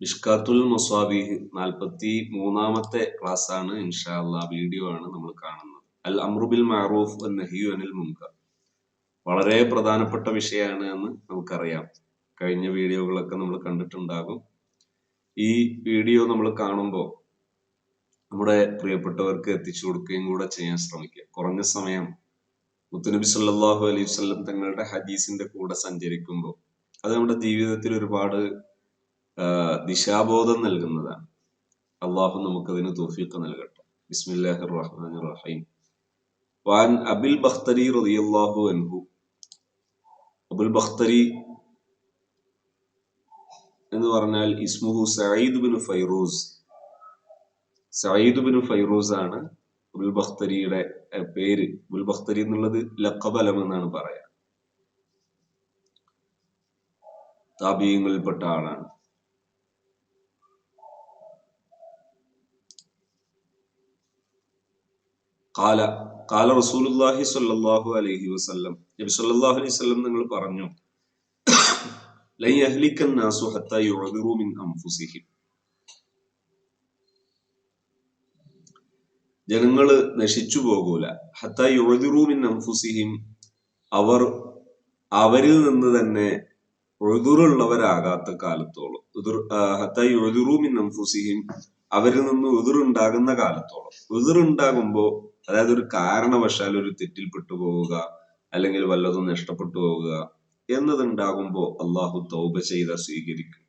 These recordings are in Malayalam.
മിഷ്കാത്തുൽ മുസാബിഹ് നാൽപ്പത്തി മൂന്നാമത്തെ ക്ലാസ് ആണ് ഇൻഷാ അല്ലാ വീഡിയോ ആണ് നമ്മൾ കാണുന്നത്. അൽ അമ്രുബിൽ മാറൂഫ് നഹിയു അനിൽ മുൻകർ. വളരെ പ്രധാനപ്പെട്ട വിഷയമാണ് എന്ന് നമുക്കറിയാം. കഴിഞ്ഞ വീഡിയോകളൊക്കെ നമ്മൾ കണ്ടിട്ടുണ്ടാകും. ഈ വീഡിയോ നമ്മൾ കാണുമ്പോൾ നമ്മുടെ പ്രിയപ്പെട്ടവർക്ക് എത്തിച്ചു കൊടുക്കുകയും കൂടെ ചെയ്യാൻ ശ്രമിക്കുക. കുറഞ്ഞ സമയം മുത്തുനബി സല്ലാഹു അലൈഹി വസല്ലം തങ്ങളുടെ ഹദീസിന്റെ കൂടെ സഞ്ചരിക്കുമ്പോൾ അത് നമ്മുടെ ജീവിതത്തിൽ ഒരുപാട് ദിശാബോധം നൽകുന്നതാണ് അള്ളാഹു നമുക്കതിന് തോഫീക്ക് നൽകട്ടെ. ബിസ്മില്ലാഹിർ റഹ്മാൻ റഹീം വാൻ അബിൽ ബഖ്തരി റളിയല്ലാഹു അൻഹു. അബുൽ ബഖ്തരി എന്ന് പറഞ്ഞാൽ ഇസ്മുഹു Sayyid bin Fairuz. Sayyid bin Fairuz ആണ് അബുൽ ബഖ്തരിയുടെ പേര്. അബുൽ ബഖ്തരി എന്നുള്ളത് ലക്കബലം എന്നാണ് പറയാ താപീയങ്ങളിൽപ്പെട്ട ആളാണ്. കാല കാല റസൂലുല്ലാഹി സ്വല്ലല്ലാഹു അലൈഹി വസല്ലം. നബി സ്വല്ലല്ലാഹു അലൈഹി വസല്ലം നിങ്ങൾ പറഞ്ഞു ജനങ്ങൾ നശിച്ചു പോകൂല. മിൻ അൻഫുസിഹിം അവർ അവരിൽ നിന്ന് തന്നെ ഉഴുതുറുള്ളവരാകാത്ത കാലത്തോളം. ഉതിർ ഹത്താ യുഅദിറു മിൻ അൻഫുസിഹിം അവരിൽ നിന്ന് ഉതിറുണ്ടാകുന്ന കാലത്തോളം. ഉതിറുണ്ടാകുമ്പോ അതായത് ഒരു കാരണവശാൽ ഒരു തെറ്റിൽ പെട്ടുപോവുക അല്ലെങ്കിൽ വല്ലതും നഷ്ടപ്പെട്ടു പോവുക എന്നതുണ്ടാകുമ്പോൾ അള്ളാഹു തൗബ ചെയ്ത സ്വീകരിക്കും.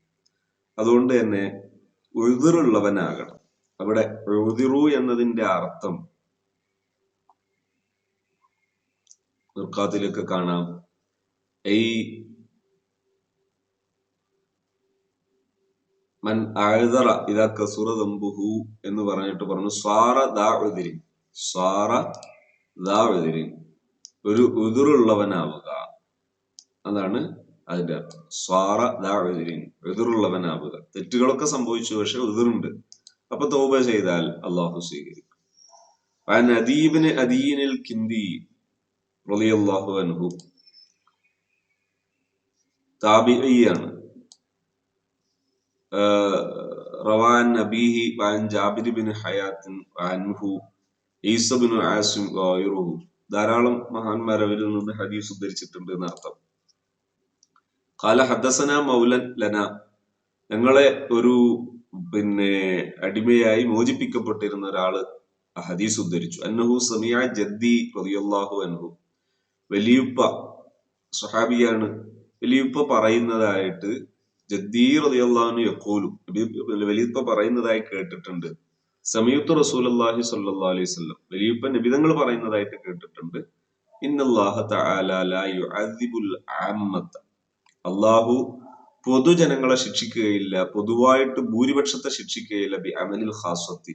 അതുകൊണ്ട് തന്നെ ഉഴുതിറുള്ളവനാകണം. അവിടെ ഉഴുതിറു എന്നതിന്റെ അർത്ഥം നിർക്കാത്തിലൊക്കെ കാണാം. ഈ മൻ ആഴുതറ ഇതാ കസുറ തമ്പുഹു എന്ന് പറഞ്ഞിട്ട് പറഞ്ഞു സ്വാറ ദാ ഉതിരി സാറ ദാവതിരി ഒരു എതിറുള്ളവനാവുക അതാണ് അതിന്റെ അർത്ഥം. സ്വാറ ദാവതിരിൻ എതിറുള്ളവനാവുക തെറ്റുകളൊക്കെ സംഭവിച്ചു പക്ഷെ എതിറുണ്ട് അപ്പൊ തോപ ചെയ്താൽ അള്ളാഹു സ്വീകരിക്കും. അദീബിന് അദീനിൽ കിന്തി റളിയല്ലാഹു അൻഹു. താബിയാണ് റവാൻ നബീഹി വാൻ ജാബിർ ബിൻ ഹയാത്തിൻ വാൻഹു ഈസ ആസും ഗായിറുഹു ധാരാളം മഹാന്മാർ അവരിൽ നിന്ന് ഹദീസ് ഉദ്ധരിച്ചിട്ടുണ്ട് എന്നർത്ഥം. കാല ഹദസന മൗലൻ ലന. ഞങ്ങളെ ഒരു പിന്നെ അടിമയായി മോചിപ്പിക്കപ്പെട്ടിരുന്ന ഒരാൾ ഹദീസ് ഉദ്ധരിച്ചു. അന്നഹു സമിയ ജദ്ദി റളിയല്ലാഹു അൻഹു. വലിയുപ്പ സുഹാബിയാണ് വലിയുപ്പ പറയുന്നതായിട്ട് ജദ്ദീ റളിയല്ലാഹു യഖൂലു. വലിയുപ്പ പറയുന്നതായി കേട്ടിട്ടുണ്ട്. സമയത്ത് റസൂലല്ലാഹി സല്ലാ അലൈഹി വസല്ലം വലിയപ്പൻ നിബിതങ്ങൾ പറയുന്നതായിട്ട് കേട്ടിട്ടുണ്ട്. അള്ളാഹു പൊതുജനങ്ങളെ ശിക്ഷിക്കുകയില്ല പൊതുവായിട്ട് ഭൂരിപക്ഷത്തെ ശിക്ഷിക്കുകയില്ല ബി അമലിൽ ഹാസ്വത്തി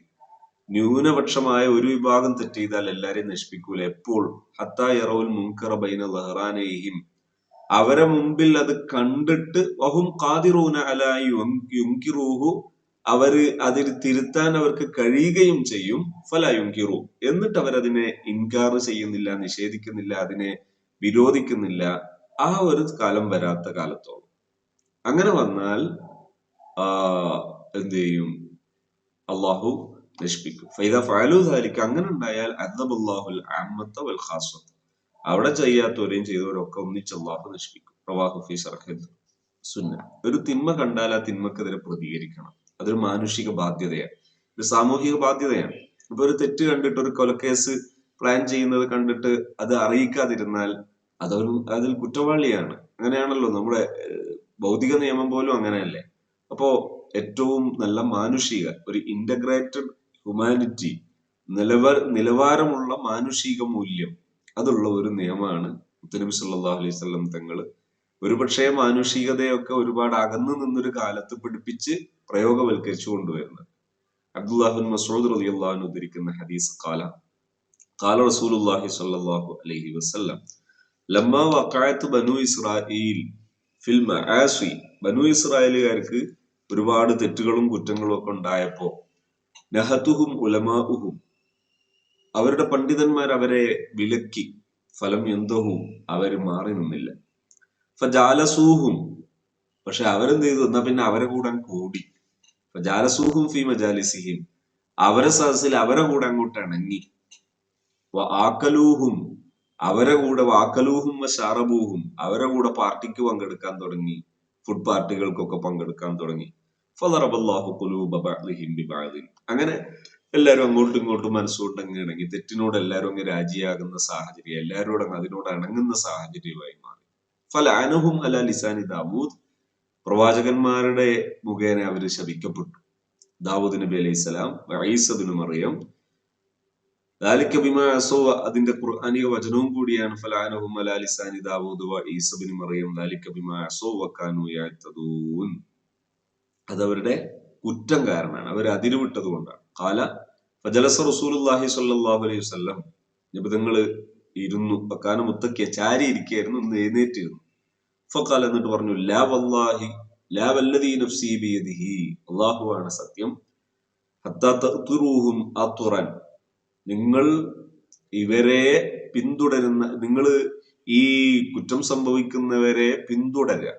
ന്യൂനപക്ഷമായ ഒരു വിഭാഗം തെറ്റ് ചെയ്താൽ എല്ലാരെയും നശിപ്പിക്കൂല. എപ്പോൾ? ഹത്താ യറവുൽ മുൻകറ ബൈന അവരെ മുമ്പിൽ അത് കണ്ടിട്ട് വഹും ഖാദിറൂന അലായി യുൻ- അവർ അതിൽ തിരുത്താൻ അവർക്ക് കഴിയുകയും ചെയ്യും. ഫലായും കിറു എന്നിട്ട് അതിനെ ഇൻകാർ ചെയ്യുന്നില്ല നിഷേധിക്കുന്നില്ല അതിനെ വിരോധിക്കുന്നില്ല. ആ ഒരു കാലം വരാത്ത കാലത്തോളം. അങ്ങനെ വന്നാൽ എന്ത് ചെയ്യും? അള്ളാഹു നശിപ്പിക്കും. ഫൈദ ഫാലു ധാരിക്ക് അങ്ങനെ ഉണ്ടായാൽ അന്നബുല്ലാഹുൽ അമ്മത്ത വൽ അവിടെ ചെയ്യാത്തവരെയും ചെയ്തവരൊക്കെ ഒന്നിച്ച് അള്ളാഹു നശിപ്പിക്കും. പ്രവാഹു ഫീസ് സുന്ന ഒരു തിന്മ കണ്ടാൽ ആ തിന്മക്കെതിരെ പ്രതികരിക്കണം. അതൊരു മാനുഷിക ബാധ്യതയാണ്. ഒരു സാമൂഹിക ബാധ്യതയാണ്. ഇപ്പൊ ഒരു തെറ്റ് കണ്ടിട്ട് ഒരു കൊലക്കേസ് പ്ലാൻ ചെയ്യുന്നത് കണ്ടിട്ട് അത് അറിയിക്കാതിരുന്നാൽ അതൊരു അതിൽ കുറ്റവാളിയാണ്. അങ്ങനെയാണല്ലോ നമ്മുടെ ഭൗതിക നിയമം പോലും അങ്ങനെയല്ലേ? അപ്പോ ഏറ്റവും നല്ല മാനുഷിക ഒരു ഇന്റഗ്രേറ്റഡ് ഹ്യൂമാനിറ്റി നിലവർ നിലവാരമുള്ള മാനുഷിക മൂല്യം അതുള്ള ഒരു നിയമമാണ് മുത്തനബി സല്ലാ അലൈഹി വസല്ലം തങ്ങൾ ഒരുപക്ഷെ മാനുഷികതയൊക്കെ ഒരുപാട് അകന്നു നിന്നൊരു കാലത്ത് പിടിപ്പിച്ച് പ്രയോഗവൽക്കരിച്ചു കൊണ്ടുവരുന്നത്. അബ്ദുല്ലാഹുൻ മസൂദ് റളിയല്ലാഹു അൻഹു ഉദ്ധരിക്കുന്ന ഹദീസ് കാല കാല റസൂലുള്ളാഹി സ്വല്ലല്ലാഹു അലൈഹി വസല്ലം ലമ്മ വക്കായത്ത് ബനു ഇസ്രായീൽ ഫിൽ മആസി. ബനു ഇസ്രായേലുകാർക്ക് ഒരുപാട് തെറ്റുകളും കുറ്റങ്ങളും ഒക്കെ ഉണ്ടായപ്പോ നഹത്തുഹും ഉലമാഉഹും അവരുടെ പണ്ഡിതന്മാർ അവരെ വിലക്കി ഫലം എന്തോഹും? അവർ മാറി നിന്നില്ല. ഫജാലസൂഹും. പക്ഷെ അവരെന്ത് ചെയ്തു എന്നാ പിന്നെ അവരെ കൂടാൻ കൂടി. ഫജാലസൂഹും ഫി മജാലിസിഹിം. അവരെ സദസ്സിൽ അവരെ കൂടെ അങ്ങോട്ട് ഇണങ്ങി. ആക്കലൂഹും. അവരെ കൂടെ വാക്കലൂഹും ഷാറബൂഹും അവരെ കൂടെ പാർട്ടിക്ക് പങ്കെടുക്കാൻ തുടങ്ങി. ഫുഡ് പാർട്ടികൾക്കൊക്കെ പങ്കെടുക്കാൻ തുടങ്ങി. അങ്ങനെ എല്ലാവരും അങ്ങോട്ടും ഇങ്ങോട്ടും മനസ്സുകൊണ്ട് അങ്ങ് ഇണങ്ങി. തെറ്റിനോട് എല്ലാവരും അങ്ങ് രാജിയാകുന്ന സാഹചര്യം എല്ലാവരോടും അതിനോട് ഇണങ്ങുന്ന സാഹചര്യമായി മാറി. ഫല അനുഹും അല ലിസാനി ദാവൂദ്. പ്രവാചകന്മാരുടെ മുഖേന അവർ ശപിക്കപ്പെട്ടു. ദാവൂദ് നബി അലൈഹി സ്വലാം ഈസബിന് മറിയം. ദാലിക്ക ബിമാ അസോ അതിന്റെ ഖുർആാനിക വചനവും കൂടിയാണ് ഫലാനഹും അല ലിസാനി ദാവൂദ് വ ഈസബിന് മറിയം ദാലിക്ക ബിമാ അസോ വക്കാനു യഅ്തദൂൻ അതവരുടെ കുറ്റം കാരണമാണ് അവർ അതിരുവിട്ടത് കൊണ്ടാണ്. കാല ഫജലസ റസൂലുല്ലാഹി സ്വല്ലല്ലാഹു അലൈഹി വസല്ലം. നിബിതങ്ങൾ ഇരുന്നു. പക്കാന മുത്തക്കിയ ചാരി ഇരിക്കുകയായിരുന്നു ഒന്ന് എഴുന്നേറ്റിരുന്നു ഫക്കാൽ എന്നിട്ട് പറഞ്ഞു ലാ വല്ലാഹി നഫ്സി ബിയദിഹി. അല്ലാഹു ആണ് സത്യം. ഹത്താ തഅ്തുറൂഹും അത്തുറൻ നിങ്ങൾ ഇവരെ പിന്തുടരുന്ന നിങ്ങൾ ഈ കുറ്റം സംഭവിക്കുന്നവരെ പിന്തുടരുക.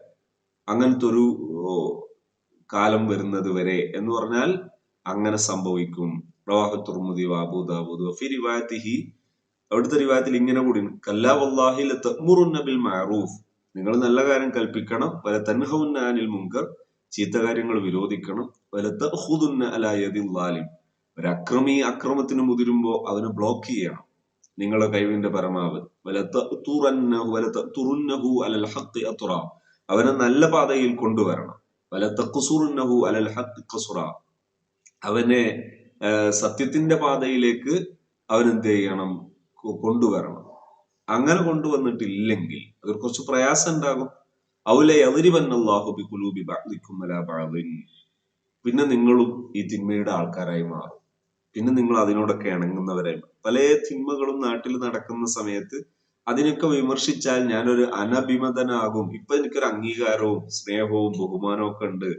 അങ്ങനത്തെ ഒരു കാലം വരുന്നത് വരെ എന്ന് പറഞ്ഞാൽ അങ്ങനെ സംഭവിക്കും. റവാഹു തുർമുദി അവിടുത്തെ റിവായത്തിൽ ഇങ്ങനെ കൂടി കല്ലാ വല്ലാഹി ലതഅ്മുറുന്ന ബിൽ മഅറൂഫ്. നിങ്ങൾ നല്ല കാര്യം കൽപ്പിക്കണം. വല തൻഹവുന്ന അനിൽ മുങ്കർ ചീത്ത കാര്യങ്ങൾ വിരോധിക്കണം. വല തഹുദുന്ന അലായതിൽ ലാലിം ഒരു അക്രമി അക്രമത്തിന് മുതിരുമ്പോ അവനെ ബ്ലോക്ക് ചെയ്യണം. നിങ്ങളുടെ കഴിവിന്റെ പരമാവധി. വല തഅ്തുറന്നഹു വല തഅ്തുറുന്നഹു അലൽ ഹത്ത് അത്റ. അവനെ നല്ല പാതയിൽ കൊണ്ടുവരണം. വല തക്കുസുറുന്നഹു അലൽ ഹഖ് കസുറ അവനെ സത്യത്തിന്റെ പാതയിലേക്ക് അവനെന്ത് ചെയ്യണം? കൊണ്ടുവരണം. അങ്ങനെ കൊണ്ടുവന്നിട്ടില്ലെങ്കിൽ അവർ കുറച്ച് പ്രയാസം ഉണ്ടാകും പിന്നെ നിങ്ങളും ഈ തിന്മയുടെ ആൾക്കാരായി മാറും. പിന്നെ നിങ്ങൾ അതിനോടൊക്കെ ഇണങ്ങുന്നവരായി പല തിന്മകളും നാട്ടിൽ നടക്കുന്ന സമയത്ത് അതിനൊക്കെ വിമർശിച്ചാൽ ഞാനൊരു അനഭിമതനാകും. ഇപ്പൊ എനിക്കൊരു അംഗീകാരവും സ്നേഹവും ബഹുമാനവും ഒക്കെ ഉണ്ട്.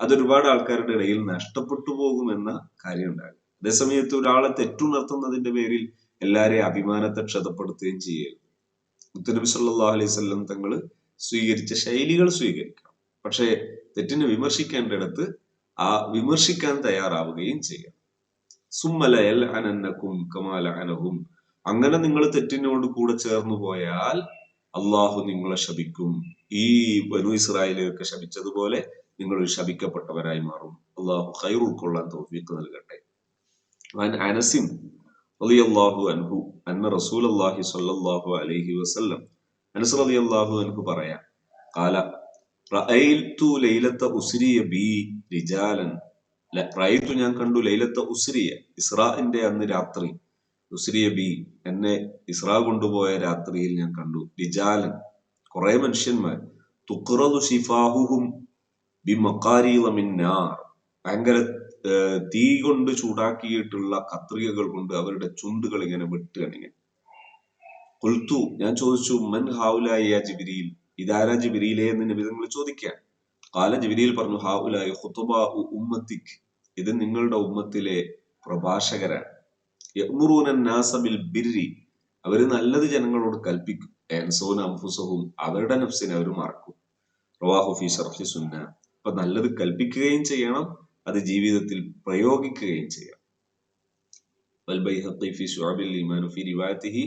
അതൊരുപാട് ആൾക്കാരുടെ ഇടയിൽ നഷ്ടപ്പെട്ടു പോകുമെന്ന കാര്യം ഉണ്ടാകും. അതേസമയത്ത് ഒരാളെ തെറ്റുണർത്തുന്നതിന്റെ പേരിൽ എല്ലാരെയും അഭിമാനത്തെ ക്ഷതപ്പെടുത്തുകയും ചെയ്യരുത്. മുത്തുനബി സല്ലാ അലൈഹി സ്വല്ലം തങ്ങൾ സ്വീകരിച്ച ശൈലികൾ സ്വീകരിക്കണം. പക്ഷേ തെറ്റിനെ വിമർശിക്കേണ്ട അടുത്ത് ആ വിമർശിക്കാൻ തയ്യാറാവുകയും ചെയ്യാം സുമ്മലയൽ അനന്നക്കും കമാല അനഹും അങ്ങനെ നിങ്ങൾ തെറ്റിനോട് കൂടെ ചേർന്നു പോയാൽ അള്ളാഹു നിങ്ങളെ ശപിക്കും. ഈ ബനു ഇസ്രായേലൊക്കെ ശപിച്ചതുപോലെ നിങ്ങൾ ശപിക്കപ്പെട്ടവരായി മാറും. അള്ളാഹു ഖൈർ ഉൾക്കൊള്ളാൻ തോഫീക്ക് നൽകട്ടെ. അനസിൻ അലിയല്ലാഹു അൻഹു അന്ന റൈത്തു ഞാൻ കണ്ടു ലൈലത്ത ഉസ്രിയ ഇസ്രാന്റെ അന്ന് രാത്രി ഉസ്രിയ ബി എന്നെ ഇസ്രാ കൊണ്ടുപോയ രാത്രിയിൽ ഞാൻ കണ്ടു ലിജാലൻ കുറെ മനുഷ്യന്മാർ തുക്റതു ഷിഫാഹുഹും ബി ഭയങ്കര തീ കൊണ്ട് ചൂടാക്കിയിട്ടുള്ള കത്രികകൾ കൊണ്ട് അവരുടെ ചുണ്ടുകൾ ഇങ്ങനെ വെട്ടുകയാണ് ഇങ്ങനെ കുൽത്തു ഞാൻ ചോദിച്ചു മൻ ഹാവുലായ ജിബിരിയിൽ ഇതാരാ ജിബിരിയിലെ എന്ന് നിബിധങ്ങൾ ചോദിക്കാൻ. കാല ജിബിരിയിൽ പറഞ്ഞു ഹാവുലായ ഹുത്തുബാ ഉമ്മത്തിക്. ഇത് നിങ്ങളുടെ ഉമ്മത്തിലെ പ്രഭാഷകരാണ്. നാസബിൽ ബിരി അവർ നല്ലത് ജനങ്ങളോട് കൽപ്പിക്കും. അംഫുസഹും അവരുടെ നഫ്സിനെ അവർ മറക്കും. റവാഹു ഫി ഷർഹി സുന്ന. അപ്പൊ നല്ലത് കൽപ്പിക്കുകയും ചെയ്യണം അത് ജീവിതത്തിൽ പ്രയോഗിക്കുകയും ചെയ്യാം والبيهقي في شعب الإيمان في روايته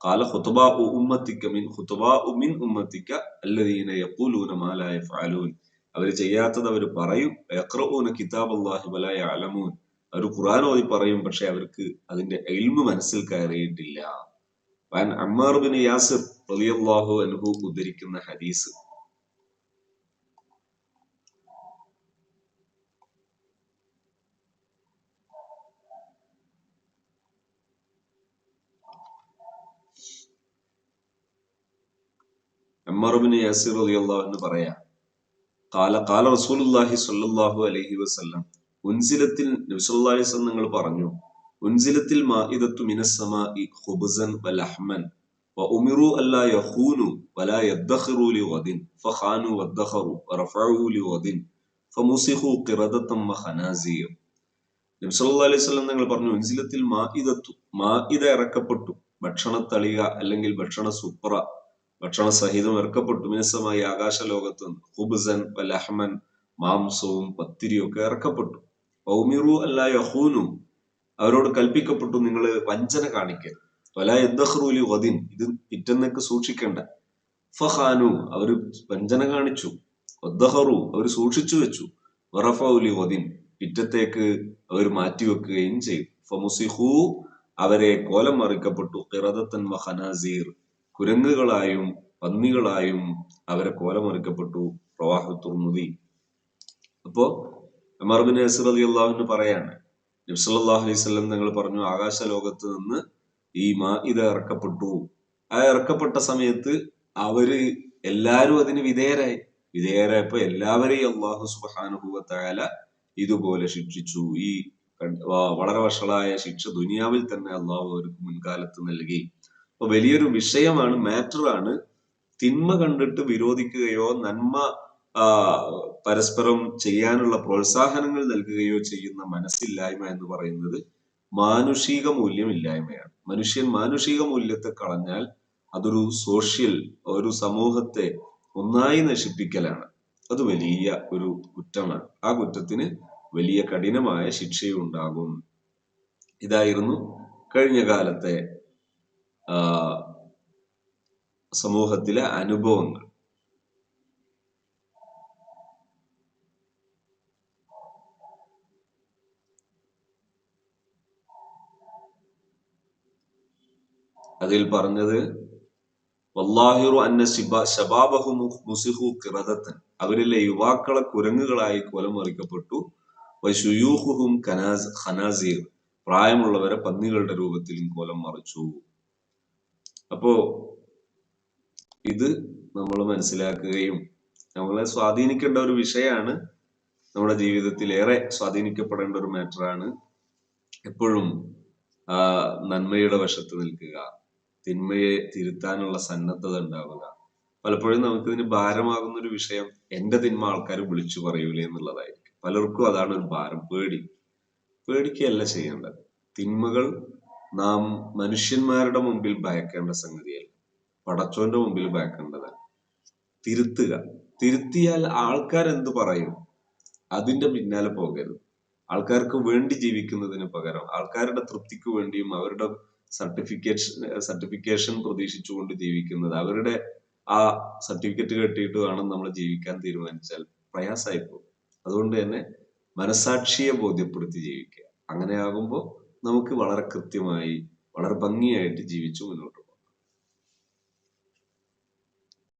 قال خطباء أمتك من خطباء من أمتك الذين يقولون ما لا يفعلون അവർ ചെയ്യാത്തത് അവർ പറയും യക്രഊന കിതാബ് അള്ളാഹി വല യഅലമൂൻ അവർ ഖുർആൻ ഓതി പറയും പക്ഷെ അവർക്ക് അതിന്റെ എൽമ് മനസ്സിൽ കയറിയിട്ടില്ല വൻ അമ്മാർ ബിൻ യാസിർ റളിയല്ലാഹു അൻഹു ഉദ്ധരിക്കുന്ന ഹദീസ് അമ്മറുബിന് യാസിർ റളിയല്ലാഹു അൻഹു പറയാ കാല കാല റസൂലുള്ളാഹി സ്വല്ലല്ലാഹു അലൈഹി വസല്ലം ഉൻസിലത്തിൽ നബി സല്ലല്ലാഹു അലൈഹി വസല്ലം നിങ്ങൾ പറഞ്ഞു ഉൻസിലത്തിൽ മാഇദത്തു മിനസ്സമാഇ ഖുബ്സൻ വലഹ്മൻ وأمروا ألا يخونوا ولا يدخروا لغد فخانوا وادخروا ورفعوا لغد فمسخوا قردة وخنازير നബി സല്ലല്ലാഹു അലൈഹി വസല്ലം നിങ്ങൾ പറഞ്ഞു ഉൻസിലത്തിൽ മാഇദത്തു മാഇദ ഇറക്കപ്പെട്ടു ഭക്ഷണത്തളിക അല്ലെങ്കിൽ ഭക്ഷണ സുപ്ര ഭക്ഷണ സഹിതം ഇറക്കപ്പെട്ടു മിനസമായി ആകാശ ലോകത്ത് ഹുബ്സൻ വലഹ്മൻ മാംസവും പത്തിരിയും ഒക്കെ ഇറക്കപ്പെട്ടു. ഔമിറു അല്ല യഹൂനു. അവരോട് കൽപ്പിക്കപ്പെട്ടു നിങ്ങൾ വഞ്ചന കാണിക്കരുത്. വല യദ്ദഹ്റൂലി വദിൻ ഇത് പിറ്റന്നൊക്കെ സൂക്ഷിക്കേണ്ട. ഫഹാനു അവർ വഞ്ചന കാണിച്ചു. വദ്ദഹറു അവർ സൂക്ഷിച്ചു വെച്ചു. വറഫൗലി വദിൻ പിറ്റത്തേക്ക് അവർ മാറ്റിവെക്കുകയും ചെയ്തു. ഫമുസിഹു അവരെ കോലം മറിക്കപ്പെട്ടു. കിറദത്തൻ വഹനാസീർ കുരങ്ങുകളായും പന്നികളായും അവരെ കോലമൊരുക്കപ്പെട്ടു പ്രവാഹു തുർമുദി അപ്പോ അമർബിൻ നസീർ അലി അള്ളാഹുവിന് പറയാണ് നബ്സല്ലാഹു അലൈഹി നിങ്ങൾ പറഞ്ഞു ആകാശ ലോകത്ത് നിന്ന് ഈ മാ ഇത് ഇറക്കപ്പെട്ടു. ആ ഇറക്കപ്പെട്ട സമയത്ത് അവർ എല്ലാരും അതിന് വിധേയരായി. വിധേയരായപ്പോ എല്ലാവരെയും അള്ളാഹു സുബാനുഭൂവത്തായാല ഇതുപോലെ ശിക്ഷിച്ചു. ഈ വളരെ വഷളായ ശിക്ഷ ദുനിയാവിൽ തന്നെ അള്ളാഹു അവർക്ക് മുൻകാലത്ത് നൽകി. അപ്പൊ വലിയൊരു വിഷയമാണ് മാറ്ററാണ്. തിന്മ കണ്ടിട്ട് വിരോധിക്കുകയോ നന്മ പരസ്പരം ചെയ്യാനുള്ള പ്രോത്സാഹനങ്ങൾ നൽകുകയോ ചെയ്യുന്ന മനസ്സില്ലായ്മ എന്ന് പറയുന്നത് മാനുഷിക മൂല്യമില്ലായ്മയാണ്. മനുഷ്യൻ മാനുഷിക മൂല്യത്തെ കളഞ്ഞാൽ അതൊരു സോഷ്യൽ ഒരു സമൂഹത്തെ ഒന്നായി നശിപ്പിക്കലാണ്. അത് വലിയ ഒരു കുറ്റമാണ്. ആ കുറ്റത്തിന് വലിയ കഠിനമായ ശിക്ഷയുണ്ടാകും. ഇതായിരുന്നു കഴിഞ്ഞ കാലത്തെ സമൂഹത്തിലെ അനുഭവങ്ങൾ. അതിൽ പറഞ്ഞത് വല്ലാഹിറു അന്ന ശിബ ശബാബഹു മുസിഹു കിറദത്തൻ. അവരിലെ യുവാക്കളെ കുരങ്ങുകളായി കൊലമറിക്കപ്പെട്ടു. വശുയൂഹുഹും കനാസ് ഖനാസീർ. പ്രായമുള്ളവരെ പന്നികളുടെ രൂപത്തിലും കൊലം മറിച്ചു. അപ്പോ ഇത് നമ്മൾ മനസ്സിലാക്കുകയും നമ്മളെ സ്വാധീനിക്കേണ്ട ഒരു വിഷയമാണ് നമ്മുടെ ജീവിതത്തിൽ ഏറെ സ്വാധീനിക്കപ്പെടേണ്ട ഒരു മാറ്ററാണ് എപ്പോഴും നന്മയുടെ വശത്ത് നിൽക്കുക തിന്മയെ തിരുത്താനുള്ള സന്നദ്ധത ഉണ്ടാവുക. പലപ്പോഴും നമുക്കിതിന് ഭാരമാകുന്ന ഒരു വിഷയം എന്റെ തിന്മ ആൾക്കാർ വിളിച്ചു പറയൂലേ എന്നുള്ളതായിരിക്കും. പലർക്കും അതാണ് ഒരു ഭാരം പേടി. പേടിക്കുകയല്ല ചെയ്യേണ്ടത്. തിന്മകൾ നാം മനുഷ്യന്മാരുടെ മുമ്പിൽ ഭയക്കേണ്ട സംഗതിയല്ല. പടച്ചോന്റെ മുമ്പിൽ ഭയക്കേണ്ടതാണ്. തിരുത്തുക. തിരുത്തിയാൽ ആൾക്കാർ എന്ത് പറയും? അതിന്റെ പിന്നാലെ പോകരുത്. ആൾക്കാർക്ക് വേണ്ടി ജീവിക്കുന്നതിന് പകരം ആൾക്കാരുടെ തൃപ്തിക്ക് വേണ്ടിയും അവരുടെ സർട്ടിഫിക്കേഷൻ സർട്ടിഫിക്കേഷൻ പ്രതീക്ഷിച്ചുകൊണ്ട് ജീവിക്കുന്നത് അവരുടെ ആ സർട്ടിഫിക്കറ്റ് കെട്ടിയിട്ട് വേണം നമ്മൾ ജീവിക്കാൻ തീരുമാനിച്ചാൽ പ്രയാസമായി പോകും അതുകൊണ്ട് തന്നെ മനസാക്ഷിയെ ബോധ്യപ്പെടുത്തി ജീവിക്കുക. അങ്ങനെയാകുമ്പോൾ നമുക്ക് വളരെ കൃത്യമായി വളരെ ഭംഗിയായിട്ട് ജീവിച്ചു മുന്നോട്ട്